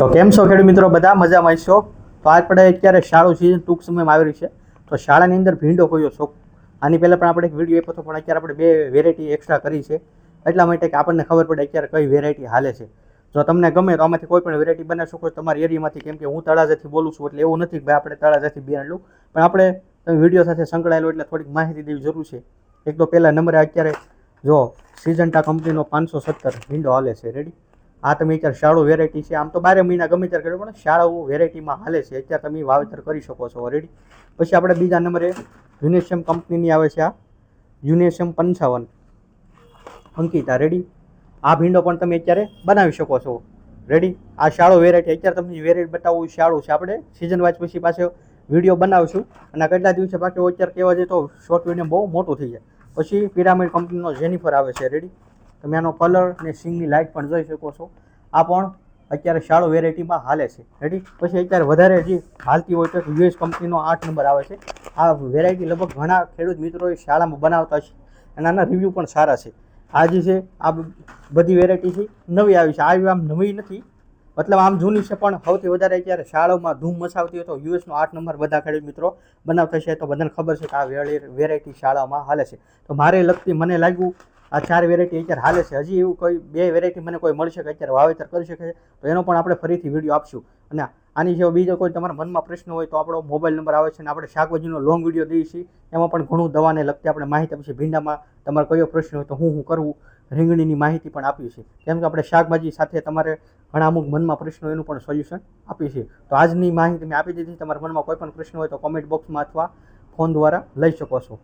તો કેમ છો ખેડૂત મિત્રો? બધા મજામાં છો તો આપણે અત્યારે શાળો સિઝન ટૂંક સમયમાં આવી રહી છે. તો શાળાની અંદર ભીંડો કોયો છો. આની પહેલાં પણ આપણે એક વીડિયો આપ્યો હતો, પણ અત્યારે આપણે બે વેરાયટી એક્સ્ટ્રા કરી છે. એટલા માટે કે આપણને ખબર પડે અત્યારે કઈ વેરાયટી હાલે છે. જો તમને ગમે તો આમાંથી કોઈ પણ વેરાયટી બનાવી શકો તમારી એરિયામાંથી કેમ કે હું તળાજાથી બોલું છું, એટલે એવું નથી કે ભાઈ આપણે તળાજાથી બિયારણ લઉં પણ આપણે તમે વીડિયો સાથે સંકળાયેલો એટલે થોડીક માહિતી દેવી જરૂર છે. એક તો પહેલા નંબરે અત્યારે જો સિઝન્ટા કંપનીનો પાંચસો સત્તર ભીંડો હાલે છે. રેડી આ તમે અત્યારે શાળો વેરાયટી છે. આમ તો બારે મહિના ગમે ત્યારે કર્યો, પણ શાળાઓ વેરાયટીમાં હાલે છે. અત્યારે તમે વાવેતર કરી શકો છો રેડી પછી આપણે બીજા નંબરે યુનેશિયમ કંપનીની આવે છે આ. યુનેશિયમ પંચાવન. અંકિતા રેડી આ ભીંડો પણ તમે અત્યારે બનાવી શકો છો. રેડી આ શાળો વેરાયટી અત્યારે તમને વેરાયટી બતાવવું શાળું છે આપણે. સિઝન વાઇઝ પછી પાછો વીડિયો બનાવશું. અને કેટલા દિવસે બાકી અત્યારે કહેવા જઈએ તો શોર્ટ વીડિયો બહુ મોટું થઈ જાય. પછી પિરામિડ કંપનીનો જેનિફર આવે છે રેડી તમે આનો કલર ને સિંગની લાઇટ પણ જોઈ શકો છો. આ પણ અત્યારે શાળો વેરાયટીમાં હાલે છે. રેડી પછી અત્યારે વધારે જે હાલતી હોય તો યુએસ કંપનીનો આઠ નંબર આવે છે. આ વેરાયટી લગભગ ઘણા ખેડૂત મિત્રોએ શાળામાં બનાવતા છે. અને આના રિવ્યૂ પણ સારા છે. આ જે છે, આ બધી વેરાયટી છે, નવી આવી છે. આવી આમ નવી નથી. મતલબ આમ જૂની છે, પણ સૌથી વધારે અત્યારે શાળાઓમાં ધૂમ મચાવતી હોય તો યુએસનો આઠ નંબર બધા ખેડૂત મિત્રો બનાવતા છે. તો બધાને ખબર છે કે આ વેરાયટી શાળાઓમાં હાલે છે. તો મારે લગતી મને લાગ્યું આ ચાર વેરાયટી અત્યારે હાલે છે. હજી એવું કોઈ બે વેરાયટી મને કોઈ મળશે કે અત્યારે વાવેતર કરી શકે છે, તો એનો પણ આપણે ફરીથી વીડિયો આપશું. અને આની જેવો બીજો કોઈ તમારા મનમાં પ્રશ્ન હોય તો આપણો મોબાઈલ નંબર આવે છે અને આપણે શાકભાજીનો લોંગ વીડિયો દઈએ છીએ, એમાં પણ ઘણું દવાને લગતી આપણે માહિતી આપીએ ભીંડામાં તમારો કયો પ્રશ્ન હોય તો હું હું કરવું, રીંગણીની માહિતી પણ આપીએ છીએ. કેમ કે આપણે શાકભાજી સાથે તમારે ઘણા અમુક મનમાં પ્રશ્નો એનું પણ સોલ્યુશન આપીએ છીએ. તો આજની માહિતી મેં આપી દીધી. તમારા મનમાં કોઈ પણ પ્રશ્ન હોય તો કોમેન્ટ બોક્સમાં અથવા ફોન દ્વારા લઈ શકો છો.